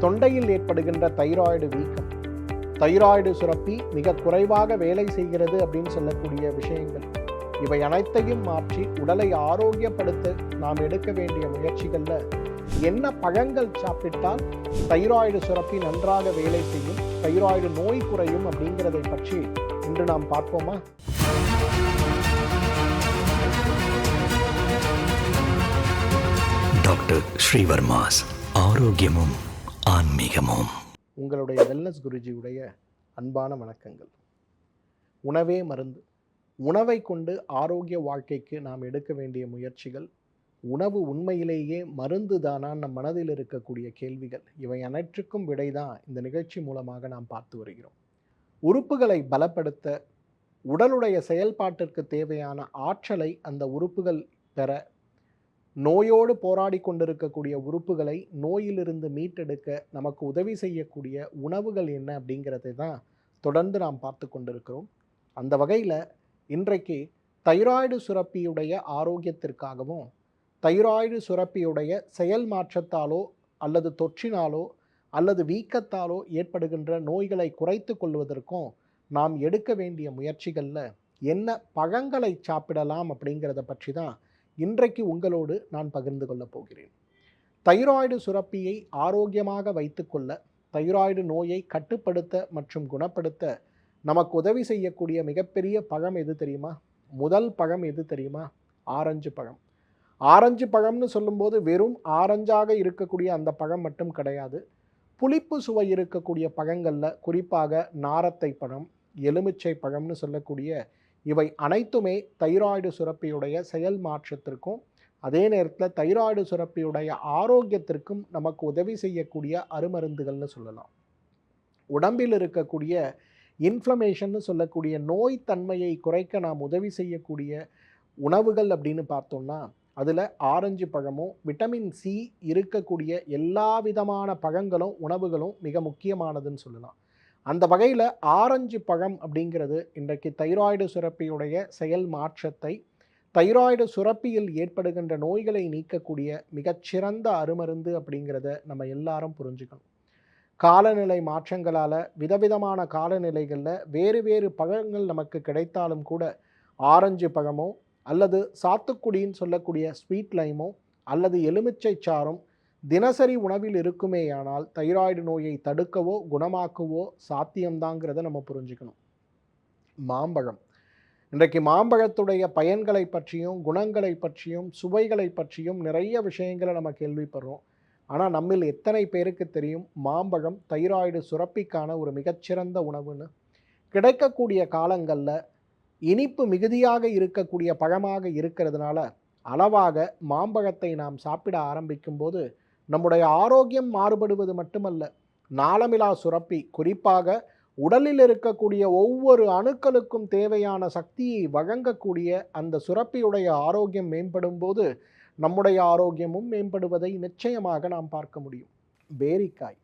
தொண்டையில் ஏற்படுகின்ற தைராய்டு வீக்கம். தைராய்டு சுரப்பி மிக குறைவாக வேலை செய்கிறது அப்படின்னு சொல்லக்கூடிய விஷயங்கள். இவை அனைத்தையும் மாற்றி உடலை ஆரோக்கியப்படுத்த நாம் எடுக்க வேண்டிய முயற்சிகளில் என்ன பழங்கள் சாப்பிட்டால் தைராய்டு சுரப்பி நன்றாக வேலை செய்யும் தைராய்டு நோய் குறையும் அப்படிங்கிறதை பற்றி இன்று நாம் பார்ப்போமா? டாக்டர் ஸ்ரீவர்மாஸ் ஆரோக்கியமும் ஆன்மீகமும். உங்களுடைய வெல்னஸ் குருஜியுடைய அன்பான வணக்கங்கள். உணவே மருந்து. உணவை கொண்டு ஆரோக்கிய வாழ்க்கைக்கு நாம் எடுக்க வேண்டிய முயற்சிகள் உணவு உண்மையிலேயே மருந்து தானா நம் மனதில் இருக்கக்கூடிய கேள்விகள் இவை அனைற்றுக்கும் விடைதான் இந்த நிகழ்ச்சி மூலமாக நாம் பார்த்து வருகிறோம். உறுப்புகளை பலப்படுத்த உடலுடைய செயல்பாட்டிற்கு தேவையான ஆற்றலை அந்த உறுப்புகள் பெற நோயோடு போராடி கொண்டிருக்கக்கூடிய உறுப்புகளை நோயிலிருந்து மீட்டெடுக்க நமக்கு உதவி செய்யக்கூடிய உணவுகள் என்ன அப்படிங்கிறதை தான் தொடர்ந்து நாம் பார்த்து கொண்டிருக்கிறோம். அந்த வகையில் இன்றைக்கு தைராய்டு சுரப்பியுடைய ஆரோக்கியத்திற்காகவும் தைராய்டு சுரப்பியுடைய செயல் மாற்றத்தாலோ அல்லது தொற்றினாலோ அல்லது வீக்கத்தாலோ ஏற்படுகின்ற நோய்களை குறைத்து கொள்வதற்கும் நாம் எடுக்க வேண்டிய முயற்சிகளில் என்ன பழங்களை சாப்பிடலாம் அப்படிங்கிறத பற்றி தான் இன்றைக்கு உங்களோடு நான் பகிர்ந்து கொள்ளப் போகிறேன். தைராய்டு சுரப்பியை ஆரோக்கியமாக வைத்துக்கொள்ள தைராய்டு நோயை கட்டுப்படுத்த மற்றும் குணப்படுத்த நமக்கு உதவி செய்யக்கூடிய மிகப்பெரிய பழம் எது தெரியுமா? முதல் பழம் எது தெரியுமா? ஆரஞ்சு பழம். ஆரஞ்சு பழம்னு சொல்லும்போது வெறும் ஆரஞ்சாக இருக்கக்கூடிய அந்த பழம் மட்டும் கிடையாது. புளிப்பு சுவை இருக்கக்கூடிய பழங்களில் குறிப்பாக நாரத்தை பழம் எலுமிச்சை பழம்னு சொல்லக்கூடிய இவை அனைத்துமே தைராய்டு சுரப்பியுடைய செயல் மாற்றத்திற்கும் அதே நேரத்தில் தைராய்டு சுரப்பியுடைய ஆரோக்கியத்திற்கும் நமக்கு உதவி செய்யக்கூடிய அருமருந்துகள்னு சொல்லலாம். உடம்பில் இருக்கக்கூடிய இன்ஃப்ளமேஷன்னு சொல்லக்கூடிய நோய் தன்மையை குறைக்க நாம் உதவி செய்யக்கூடிய உணவுகள் அப்படின்னு பார்த்தோம்னா அதில் ஆரஞ்சு பழமும் விட்டமின் சி இருக்கக்கூடிய எல்லா விதமான பழங்களும் உணவுகளும் மிக முக்கியமானதுன்னு சொல்லலாம். அந்த வகையில் ஆரஞ்சு பழம் அப்படிங்கிறது இன்றைக்கு தைராய்டு சுரப்பியுடைய செயல் மாற்றத்தை தைராய்டு சுரப்பியில் ஏற்படுகின்ற நோய்களை நீக்கக்கூடிய மிகச்சிறந்த அருமருந்து அப்படிங்கிறத நம்ம எல்லாரும் புரிஞ்சுக்கணும். காலநிலை மாற்றங்களால் விதவிதமான காலநிலைகளில் வேறு வேறு பழங்கள் நமக்கு கிடைத்தாலும் கூட ஆரஞ்சு பழமோ அல்லது சாத்துக்குடின்னு சொல்லக்கூடிய ஸ்வீட் லைமோ அல்லது எலுமிச்சை சாறும் தினசரி உணவில் இருக்குமேயானால் தைராய்டு நோயை தடுக்கவோ குணமாக்கவோ சாத்தியம்தாங்கிறத நம்ம புரிஞ்சுக்கணும். மாம்பழம். இன்றைக்கு மாம்பழத்துடைய பயன்களை பற்றியும் குணங்களை பற்றியும் சுவைகளை பற்றியும் நிறைய விஷயங்களை நம்ம கேள்விப்படுறோம். ஆனால் நம்மில் எத்தனை பேருக்கு தெரியும் மாம்பழம் தைராய்டு சுரப்பிக்கான ஒரு மிகச்சிறந்த உணவுன்னு? கிடைக்கக்கூடிய காலங்களில் இனிப்பு மிகுதியாக இருக்கக்கூடிய பழமாக இருக்கிறதுனால அளவாக மாம்பழத்தை நாம் சாப்பிட ஆரம்பிக்கும்போது நம்முடைய ஆரோக்கியம் மாறுபடுவது மட்டுமல்ல நாளமிலா சுரப்பி குறிப்பாக உடலில் இருக்கக்கூடிய ஒவ்வொரு அணுக்களுக்கும் தேவையான சக்தியை வழங்கக்கூடிய அந்த சுரப்பியுடைய ஆரோக்கியம் மேம்படும் போது நம்முடைய ஆரோக்கியமும் மேம்படுவதை நிச்சயமாக நாம் பார்க்க முடியும். பேரிக்காய்.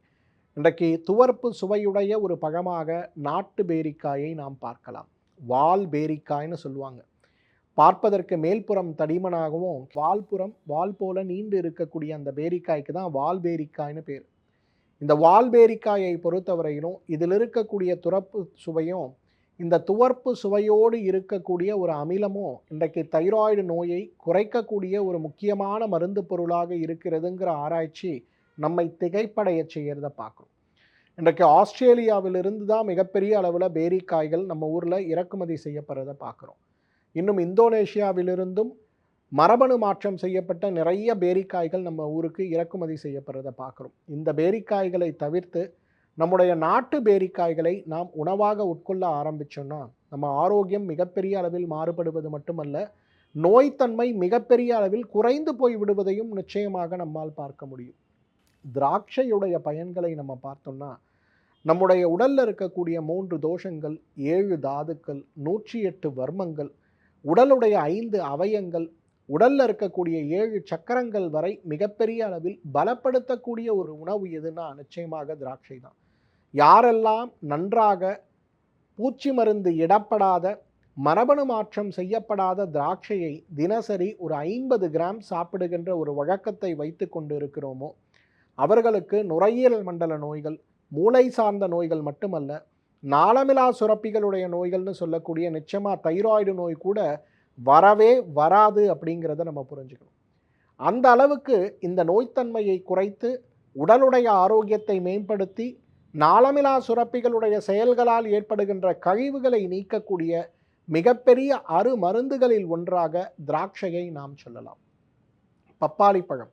இன்றைக்கு துவர்ப்பு சுவையுடைய ஒரு பழமாக நாட்டு பேரிக்காயை நாம் பார்க்கலாம். வால் பேரிக்காய்னு சொல்லுவாங்க. பார்ப்பதற்கு மேல்புறம் தடிமனாகவும் வால்புறம் வால் போல நீண்டு இருக்கக்கூடிய அந்த பேரிக்காய்க்கு தான் வால் பேரிக்காய்னு பேர். இந்த வால் பேரிக்காயை பொறுத்தவரையிலும் இதில் இருக்கக்கூடிய துறப்பு சுவையும் இந்த துவர்ப்பு சுவையோடு இருக்கக்கூடிய ஒரு அமிலமும் இன்றைக்கு தைராய்டு நோயை குறைக்கக்கூடிய ஒரு முக்கியமான மருந்து பொருளாக இருக்கிறதுங்கிற ஆராய்ச்சி நம்மை திகைப்படைய செய்கிறத பார்க்குறோம். இன்றைக்கு ஆஸ்திரேலியாவிலிருந்து தான் மிகப்பெரிய அளவில் பேரிக்காய்கள் நம்ம ஊரில் இறக்குமதி செய்யப்படுறதை பார்க்குறோம். இன்னும் இந்தோனேஷியாவிலிருந்தும் மரபணு மாற்றம் செய்யப்பட்ட நிறைய பேரிக்காய்கள் நம்ம ஊருக்கு இறக்குமதி செய்யப்படுறதை பார்க்குறோம். இந்த பேரிக்காய்களை தவிர்த்து நம்முடைய நாட்டு பேரிக்காய்களை நாம் உணவாக உட்கொள்ள ஆரம்பித்தோன்னா நம்ம ஆரோக்கியம் மிகப்பெரிய அளவில் மாறுபடுவது மட்டுமல்ல நோய்த்தன்மை மிகப்பெரிய அளவில் குறைந்து போய் விடுவதையும் நிச்சயமாக நம்மால் பார்க்க முடியும். திராட்சையுடைய பயன்களை நம்ம பார்த்தோம்னா நம்முடைய உடலில் இருக்கக்கூடிய மூன்று தோஷங்கள் ஏழு தாதுக்கள் நூற்றி எட்டு வர்மங்கள் உடலுடைய ஐந்து அவயங்கள் உடலில் இருக்கக்கூடிய ஏழு சக்கரங்கள் வரை மிகப்பெரிய அளவில் பலப்படுத்தக்கூடிய ஒரு உணவு எதுனா நிச்சயமாக திராட்சை தான். யாரெல்லாம் நன்றாக பூச்சி மருந்து இடப்படாத மரபணு மாற்றம் செய்யப்படாத திராட்சையை தினசரி ஒரு ஐம்பது கிராம் சாப்பிடுகின்ற ஒரு வழக்கத்தை வைத்து கொண்டு இருக்கிறோமோ அவர்களுக்கு நுரையீரல் மண்டல நோய்கள் மூளை சார்ந்த நோய்கள் மட்டுமல்ல நாளமிலா சுரப்பிகளுடைய நோய்கள்னு சொல்லக்கூடிய நிச்சயமாக தைராய்டு நோய் கூட வரவே வராது அப்படிங்கிறத நம்ம புரிஞ்சுக்கணும். அந்த அளவுக்கு இந்த நோய்த்தன்மையை குறைத்து உடலுடைய ஆரோக்கியத்தை மேம்படுத்தி நாளமிலா சுரப்பிகளுடைய செயல்களால் ஏற்படுகின்ற கழிவுகளை நீக்கக்கூடிய மிகப்பெரிய அரு மருந்துகளில் ஒன்றாக திராட்சையை நாம் சொல்லலாம். பப்பாளி பழம்.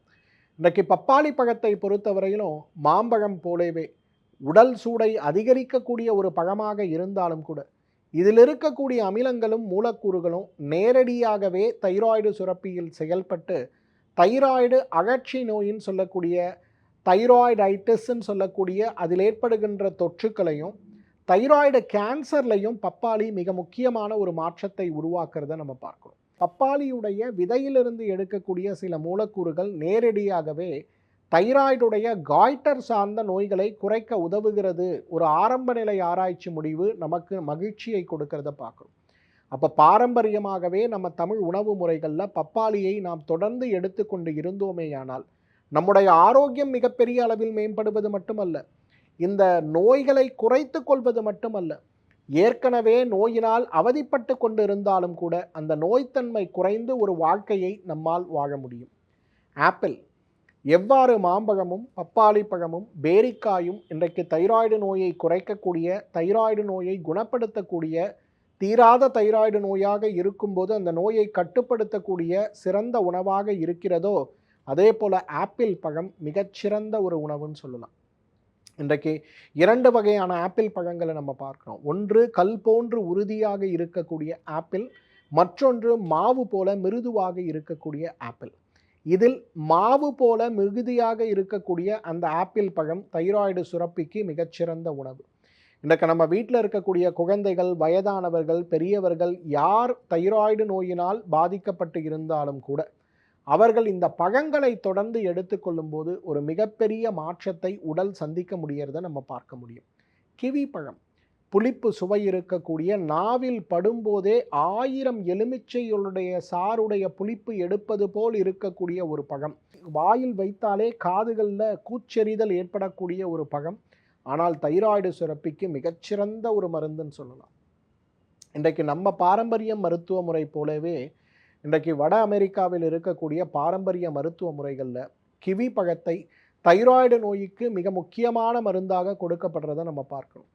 இன்றைக்கு பப்பாளி பழத்தை பொறுத்தவரையிலும் மாம்பழம் போலவே உடல் சூடை அதிகரிக்கக்கூடிய ஒரு பழமாக இருந்தாலும் கூட இதில் இருக்கக்கூடிய அமிலங்களும் மூலக்கூறுகளும் நேரடியாகவே தைராய்டு சுரப்பியில் செயல்பட்டு தைராய்டு அகற்சி நோயின்னு சொல்லக்கூடிய தைராய்டைட்டிஸ்ன்னு சொல்லக்கூடிய அதில் ஏற்படுகின்ற தொற்றுக்களையும் தைராய்டு கேன்சர்லையும் பப்பாளி மிக முக்கியமான ஒரு மாற்றத்தை உருவாக்குறத நம்ம பார்க்குறோம் பப்பாளியுடைய விதையிலிருந்து எடுக்கக்கூடிய சில மூலக்கூறுகள் நேரடியாகவே தைராய்டுடைய காய்டர் சார்ந்த நோய்களை குறைக்க உதவுகிறது. ஒரு ஆரம்ப நிலை ஆராய்ச்சி முடிவு நமக்கு மகிழ்ச்சியை கொடுக்கறத பார்க்குறோம் அப்போ பாரம்பரியமாகவே நம்ம தமிழ் உணவு முறைகளில் பப்பாளியை நாம் தொடர்ந்து எடுத்துக்கொண்டு இருந்தோமேயானால் நம்முடைய ஆரோக்கியம் மிகப்பெரிய அளவில் மேம்படுவது மட்டுமல்ல இந்த நோய்களை குறைத்து கொள்வது மட்டுமல்ல ஏற்கனவே நோயினால் அவதிப்பட்டு கொண்டு இருந்தாலும் கூட அந்த நோய்த்தன்மை குறைந்து ஒரு வாழ்க்கையை நம்மால் வாழ முடியும். ஆப்பிள் எவ்வாறு மாம்பழமும் பப்பாளி பழமும் பேரிக்காயும் இன்றைக்கு தைராய்டு நோயை குறைக்கக்கூடிய தைராய்டு நோயை குணப்படுத்தக்கூடிய தீராத தைராய்டு நோயாக இருக்கும்போது அந்த நோயை கட்டுப்படுத்தக்கூடிய சிறந்த உணவாக இருக்கிறதோ அதே போல் ஆப்பிள் பழம் மிகச்சிறந்த ஒரு உணவுன்னு சொல்லலாம். இன்றைக்கு இரண்டு வகையான ஆப்பிள் பழங்களை நம்ம பார்க்குறோம். ஒன்று கல் போன்று உறுதியாக இருக்கக்கூடிய ஆப்பிள் மற்றொன்று மாவு போல மிருதுவாக இருக்கக்கூடிய ஆப்பிள். இதில் மாவு போல மிகுதியாக இருக்கக்கூடிய அந்த ஆப்பிள் பழம் தைராய்டு சுரப்பிக்கு மிகச்சிறந்த உணவு. இன்றைக்கு நம்ம வீட்டில் இருக்கக்கூடிய குழந்தைகள் வயதானவர்கள் பெரியவர்கள் யார் தைராய்டு நோயினால் பாதிக்கப்பட்டு இருந்தாலும் கூட அவர்கள் இந்த பழங்களை தொடர்ந்து எடுத்துக்கொள்ளும்போது ஒரு மிகப்பெரிய மாற்றத்தை உடல் சந்திக்க முடியறத நம்ம பார்க்க முடியும். கிவி பழம். புளிப்பு சுவை இருக்கக்கூடிய நாவில் படும்போதே ஆயிரம் எலுமிச்சைகளுடைய சாருடைய புளிப்பு எடுப்பது போல் இருக்கக்கூடிய ஒரு பழம் வாயில் வைத்தாலே காதுகளில் கூச்செறிதல் ஏற்படக்கூடிய ஒரு பழம் ஆனால் தைராய்டு சுரப்பிக்கு மிகச்சிறந்த ஒரு மருந்துன்னு சொல்லலாம். இன்றைக்கு நம்ம பாரம்பரிய மருத்துவ முறை போலவே இன்றைக்கு வட அமெரிக்காவில் இருக்கக்கூடிய பாரம்பரிய மருத்துவ முறைகளில் கிவி பழத்தை தைராய்டு நோய்க்கு மிக முக்கியமான மருந்தாக கொடுக்கப்படுறதை நம்ம பார்க்கணும்.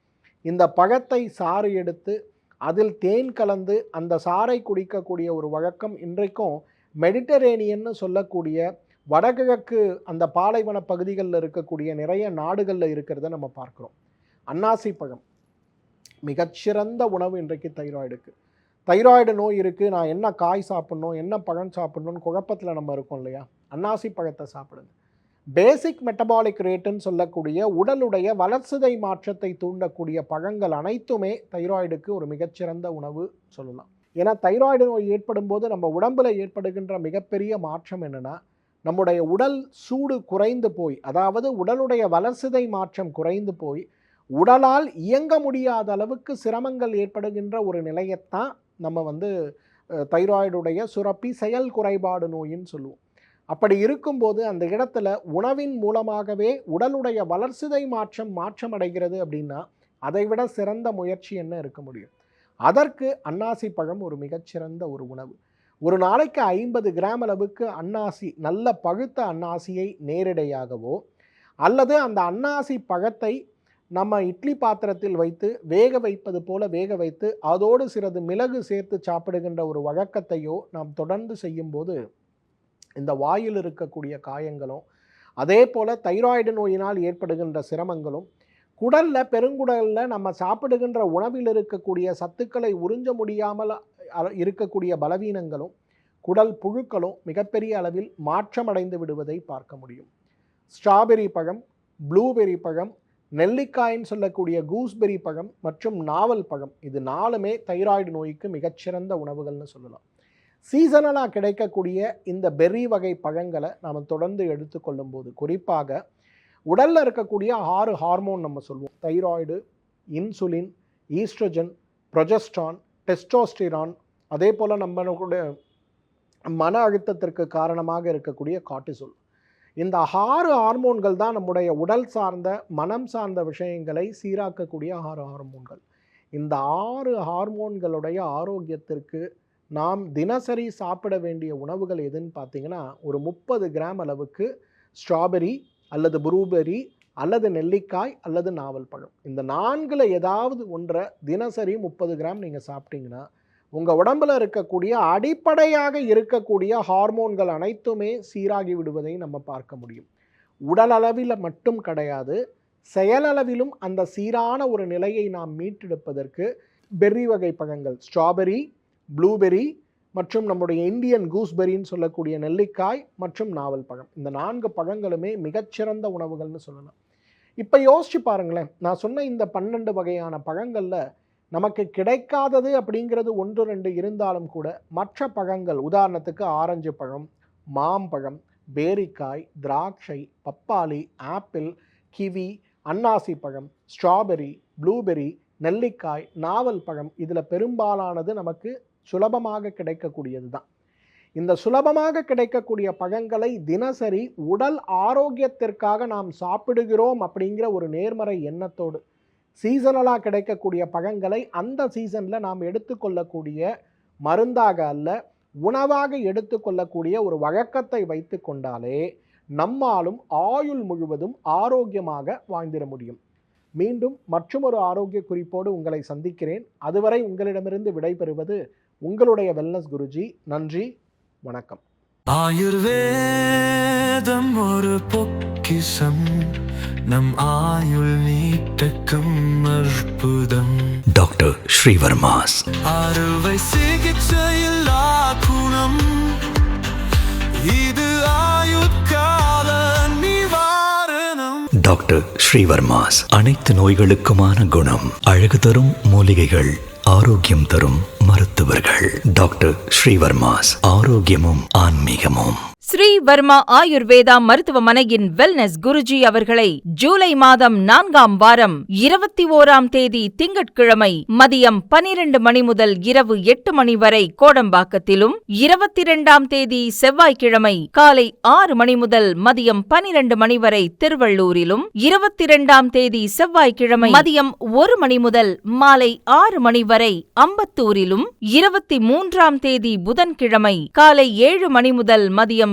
இந்த பழத்தை சாறு எடுத்து அதில் தேன் கலந்து அந்த சாறை குடிக்கக்கூடிய ஒரு வழக்கம் இன்றைக்கும் மெடிட்டரேனியன்னு சொல்லக்கூடிய வடகிழக்கு அந்த பாலைவன பகுதிகளில் இருக்கக்கூடிய நிறைய நாடுகளில் இருக்கிறத நம்ம பார்க்குறோம். அன்னாசி பழம். மிகச்சிறந்த உணவு இன்றைக்கு தைராய்டுக்கு. தைராய்டு நோய் இருக்குது நான் என்ன காய் சாப்பிட்ணும் என்ன பழம் சாப்பிட்ணுன்னு குழப்பத்தில் நம்ம இருக்கோம் இல்லையா? அன்னாசி பழத்தை சாப்பிடுங்க. பேசிக் மெட்டபாலிக் ரேட்டுன்னு சொல்லக்கூடிய உடலுடைய வளர்சிதை மாற்றத்தை தூண்டக்கூடிய பழங்கள் அனைத்துமே தைராய்டுக்கு ஒரு மிகச்சிறந்த உணவு சொல்லலாம். ஏன்னா தைராய்டு நோய் ஏற்படும் போது நம்ம உடம்பில் ஏற்படுகின்ற மிகப்பெரிய மாற்றம் என்னென்னா நம்முடைய உடல் சூடு குறைந்து போய் அதாவது உடலுடைய வளர்சிதை மாற்றம் குறைந்து போய் உடலால் இயங்க முடியாத அளவுக்கு சிரமங்கள் ஏற்படுகின்ற ஒரு நிலையத்தான் நம்ம வந்து தைராய்டுடைய சுரப்பி செயல் குறைபாடு நோயின்னு சொல்லுவோம். அப்படி இருக்கும்போது அந்த இடத்துல உணவின் மூலமாகவே உடலுடைய வளர்சிதை மாற்றம் மாற்றமடைகிறது அப்படின்னா அதைவிட சிறந்த முயற்சி என்ன இருக்க முடியும்? அதற்கு அன்னாசி பழம் ஒரு மிகச்சிறந்த ஒரு உணவு. ஒரு நாளைக்கு ஐம்பது கிராம் அளவுக்கு அன்னாசி நல்ல பழுத்த அன்னாசியை நேரிடையாகவோ அல்லது அந்த அன்னாசி பழத்தை நம்ம இட்லி பாத்திரத்தில் வைத்து வேக வைப்பது போல வேக வைத்து அதோடு சிறிது மிளகு சேர்த்து சாப்பிடுகின்ற ஒரு வழக்கத்தையோ நாம் தொடர்ந்து செய்யும்போது இந்த வாயில் இருக்கக்கூடிய காயங்களும் அதே போல் தைராய்டு நோயினால் ஏற்படுகின்ற சிரமங்களும் குடலில் பெருங்குடலில் நம்ம சாப்பிடுகின்ற உணவில் இருக்கக்கூடிய சத்துக்களை உறிஞ்ச முடியாமல் இருக்கக்கூடிய பலவீனங்களும் குடல் புழுக்களும் மிகப்பெரிய அளவில் மாற்றமடைந்து விடுவதை பார்க்க முடியும். ஸ்ட்ராபெரி பழம் ப்ளூபெரி பழம் நெல்லிக்காயின்னு சொல்லக்கூடிய கூஸ்பெரி பழம் மற்றும் நாவல் பழம் இது நாலுமே தைராய்டு நோய்க்கு மிகச்சிறந்த உணவுகள்னு சொல்லலாம். சீசனலாக கிடைக்கக்கூடிய இந்த பெர்ரி வகை பழங்களை நாம் தொடர்ந்து எடுத்துக்கொள்ளும் போது குறிப்பாக உடலில் இருக்கக்கூடிய ஆறு ஹார்மோன் நம்ம சொல்லுவோம் thyroid insulin oestrogen progesterone testosterone அதே போல் நம்மளுடைய மன அழுத்தத்திற்கு காரணமாக இருக்கக்கூடிய காட்டிசோல் இந்த ஆறு ஹார்மோன்கள் தான் நம்முடைய உடல் சார்ந்த மனம் சார்ந்த விஷயங்களை சீராக்கக்கூடிய ஆறு ஹார்மோன்கள். இந்த ஆறு ஹார்மோன்களுடைய ஆரோக்கியத்திற்கு நாம் தினசரி சாப்பிட வேண்டிய உணவுகள் எதுன்னு பார்த்தீங்கன்னா ஒரு முப்பது கிராம் அளவுக்கு ஸ்ட்ராபெரி அல்லது ப்ளூபெரி அல்லது நெல்லிக்காய் அல்லது நாவல் பழம். இந்த நான்கில் ஏதாவது ஒன்றை தினசரி முப்பது கிராம் நீங்கள் சாப்பிட்டீங்கன்னா உங்கள் உடம்பில் இருக்கக்கூடிய அடிப்படையாக இருக்கக்கூடிய ஹார்மோன்கள் அனைத்துமே சீராகி விடுவதை நம்ம பார்க்க முடியும். உடல் அளவில் மட்டும் கிடையாது செயலளவிலும் அந்த சீரான ஒரு நிலையை நாம் மீட்டெடுப்பதற்கு பெர்ரி வகை பழங்கள் ஸ்ட்ராபெரி ப்ளூபெரி மற்றும் நம்முடைய இந்தியன் கூஸ்பெரின்னு சொல்லக்கூடிய நெல்லிக்காய் மற்றும் நாவல் பழம். இந்த நான்கு பழங்களுமே மிகச்சிறந்த உணவுகள்னு சொல்லலாம். இப்போ யோசிச்சு பாருங்களேன். நான் சொன்ன இந்த பன்னெண்டு வகையான பழங்களில் நமக்கு கிடைக்காதது அப்படிங்கிறது ஒன்று ரெண்டு இருந்தாலும் கூட மற்ற பழங்கள் உதாரணத்துக்கு ஆரஞ்சு பழம் மாம்பழம் பேரிக்காய் திராட்சை பப்பாளி ஆப்பிள் கிவி அன்னாசி பழம் ஸ்ட்ராபெரி ப்ளூபெரி நெல்லிக்காய் நாவல் பழம் இதில் பெரும்பாலானது நமக்கு சுலபமாக கிடைக்கக்கூடியது தான். இந்த சுலபமாக கிடைக்கக்கூடிய பழங்களை தினசரி உடல் ஆரோக்கியத்திற்காக நாம் சாப்பிடுகிறோம் அப்படிங்கிற ஒரு நேர்மறை எண்ணத்தோடு சீசனலாக கிடைக்கக்கூடிய பழங்களை அந்த சீசனில் நாம் எடுத்துக்கொள்ளக்கூடிய மருந்தாக அல்ல உணவாக எடுத்துக்கொள்ளக்கூடிய ஒரு வழக்கத்தை வைத்து கொண்டாலே நம்மாலும் ஆயுள் முழுவதும் ஆரோக்கியமாக வாழ்ந்திட முடியும். மீண்டும் மற்றொரு ஆரோக்கிய குறிப்போடு உங்களை சந்திக்கிறேன். அதுவரை உங்களிடமிருந்து விடைபெறுவது உங்களுடைய வெல்னஸ் குருஜி நன்றி வணக்கம். ஆயுர்வேதம் ஒரு பொக்கிஷம் நம் ஆயுள் நீட்டக்கும் அற்புதம். டாக்டர் ஸ்ரீவர்மாஸ். அறுவை சிகிச்சையில் குணம் இது ஆயுட்கால நிவாரணம். டாக்டர் ஸ்ரீவர்மாஸ் அனைத்து நோய்களுக்குமான குணம் அழகு தரும் மூலிகைகள் ஆரோக்கியம் தரும் மருத்துவர்கள். டாக்டர் ஸ்ரீவர்மாஸ் ஆரோக்கியமும் ஆன்மீகமும். ஸ்ரீ வர்மா ஆயுர்வேதா மருத்துவமனையின் வெல்னஸ் குருஜி அவர்களை ஜூலை மாதம் நான்காம் வாரம் இருபத்தி ஓராம் தேதி திங்கட்கிழமை மதியம் பனிரெண்டு மணி முதல் இரவு எட்டு மணி வரை கோடம்பாக்கத்திலும் இருபத்தி இரண்டாம் தேதி செவ்வாய்க்கிழமை காலை ஆறு மணி முதல் மதியம் பனிரெண்டு மணி வரை திருவள்ளூரிலும் இருபத்தி இரண்டாம் தேதி செவ்வாய்க்கிழமை மதியம் ஒரு மணி முதல் மாலை ஆறு மணி வரை அம்பத்தூரிலும் இருபத்தி மூன்றாம் தேதி புதன்கிழமை காலை ஏழு மணி முதல் மதியம்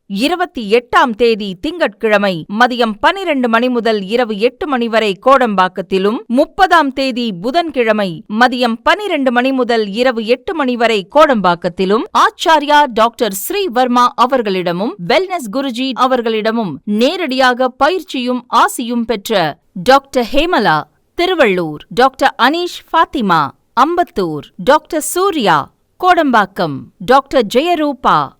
இருபத்தி எட்டாம் தேதி திங்கட்கிழமை மதியம் பனிரெண்டு மணி முதல் இரவு எட்டு மணி வரை கோடம்பாக்கத்திலும் முப்பதாம் தேதி புதன்கிழமை மதியம் பனிரெண்டு மணி முதல் இரவு எட்டு மணி வரை கோடம்பாக்கத்திலும் ஆச்சாரியா டாக்டர் ஸ்ரீவர்மா அவர்களிடமும் வெல்னஸ் குருஜி அவர்களிடமும் நேரடியாக பயிற்சியும் ஆசியும் பெற்ற doctor Hemala Thiruvallur. Doctor Aneesh Fathima Ambattur. Doctor Surya Kodambakkam. Doctor Jayaroopa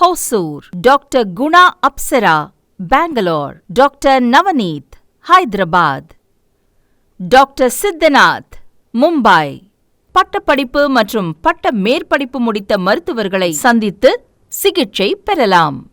Hosur doctor Guna Apsara Bangalore doctor Navneeth Hyderabad. Doctor Siddhanath Mumbai. பட்டப்படிப்பு மற்றும் பட்ட மேற்படிப்பு முடித்த மருத்துவர்களை சந்தித்து சிகிச்சை பெறலாம்.